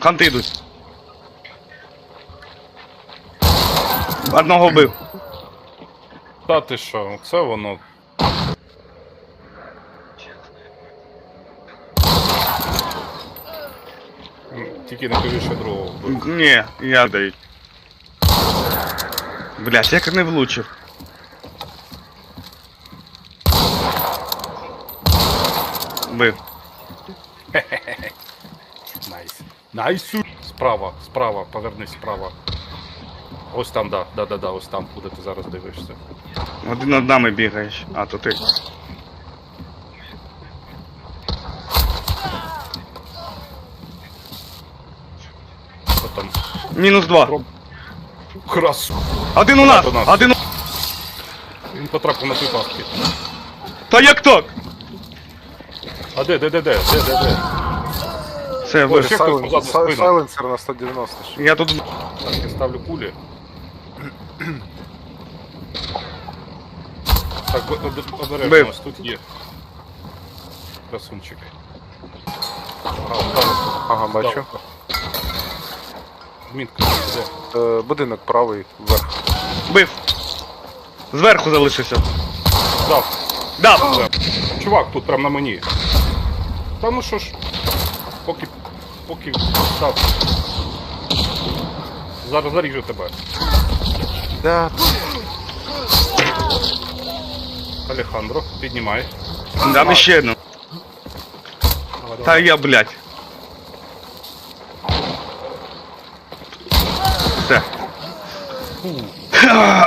Ханти йдуть. Одного вбив. Та ти що, це воно. Тільки не кажи, що другого вбив. Ні, я даю. Блять, як не влучив. Вбив. Найс. Найсу. Справа, справа, повернись справа. Ось там, да, да, да, да, ось там, куди ти зараз дивишся. Один над нами бігаєш. А, то ти. Що? Мінус два. Красу. Один у нас! у нас. Один у... Він потрапив на твій паски. Та як так? А де, де, де, де, де, де, де? Все, Ой, ще хтось позаду спину. Сайленсер на 190 ще. Я тут. Так, я ставлю кулі. Так, о- о- обережно, Бив. ось тут є. Красунчик. Ага, бачу. да. Мітка, де? Е, будинок правий вверх. Вбив. Зверху залишився. Дав. Дав! Чувак, тут прям на мені. Та ну що ж, поки. поки. Так. Зараз заріжу тебе. Да. Алехандро, піднімай. Дам ще одну. Давай, Та давай. я, блядь. Все.